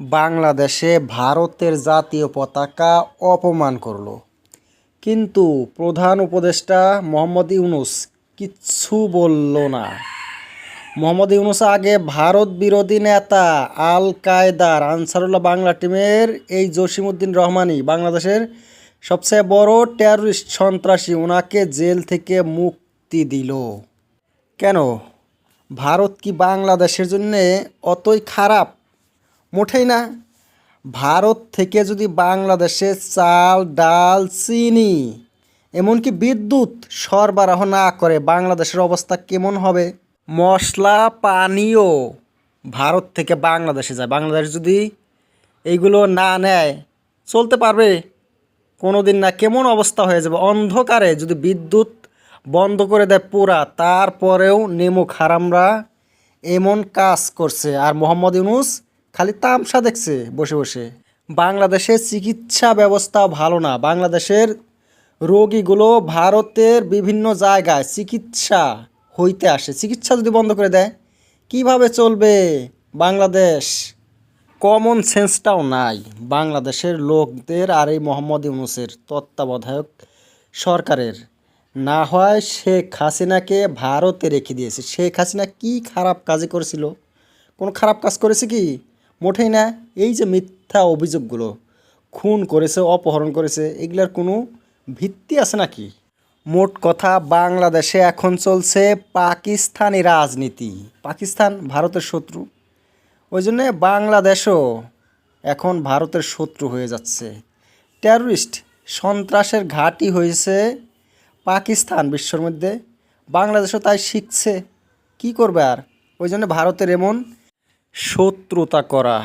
বাংলাদেশে ভারতের জাতীয় পতাকা অপমান করল। কিন্তু প্রধান উপদেষ্টা মোহাম্মদ ইউনুস কিচ্ছু বলল না। মোহাম্মদ ইউনুস আগে ভারত বিরোধী নেতা আল কায়দার আনসারুল্লাহ বাংলা টিমের এই জসিমউদ্দিন রহমানি বাংলাদেশের সবচেয়ে বড় টেররিস্ট সন্ত্রাসী। ওনাকে জেল থেকে মুক্তি দিল। কেন? ভারত কি বাংলাদেশের জন্যে অতই খারাপ? মোটেই না। ভারত থেকে যদি বাংলাদেশে চাল, ডাল, চিনি, এমনকি বিদ্যুৎ সরবরাহ না করে, বাংলাদেশের অবস্থা কেমন হবে? মশলা, পানীয় ভারত থেকে বাংলাদেশে যায়। বাংলাদেশ যদি এইগুলো না নেয়, চলতে পারবে? কোনো দিন না কেমন অবস্থা হয়ে যাবে? অন্ধকারে যদি বিদ্যুৎ বন্ধ করে দেয় পুরা, তারপরেও নেমুক হারামরা এমন কাজ করছে। আর মোহাম্মদ ইউনুস খালি তামসা দেখছে বসে বসে। বাংলাদেশের চিকিৎসা ব্যবস্থা ভালো না। বাংলাদেশের রোগীগুলো ভারতের বিভিন্ন জায়গায় চিকিৎসা হইতে আসে। চিকিৎসা যদি বন্ধ করে দেয়, কীভাবে চলবে বাংলাদেশ? কমন সেন্সটাও নাই। বাংলাদেশের লোকদের আর এই মোহাম্মদ ইউনুসের তত্ত্বাবধায়ক সরকারের। না হয় শেখ হাসিনাকে ভারতে রেখে দিয়েছে। শেখ হাসিনা কি খারাপ কাজে করেছিল? কোনো খারাপ কাজ করেছে কি? মোটেই না, এই যে মিথ্যা অভিযোগগুলো, খুন করেছে, অপহরণ করেছে, এগুলার কোনো ভিত্তি আছে নাকি? মোট কথা, বাংলাদেশে এখন চলছে পাকিস্তানি রাজনীতি। পাকিস্তান ভারতের শত্রু। ওই জন্যে বাংলাদেশও এখন ভারতের শত্রু হয়ে যাচ্ছে। টেররিস্ট সন্ত্রাসের ঘাঁটি হয়েছে পাকিস্তান বিশ্বর মধ্যে। বাংলাদেশও তাই শিখছে। কি করবে আর? ওই জন্য ভারতের এমন শত্রুতা করা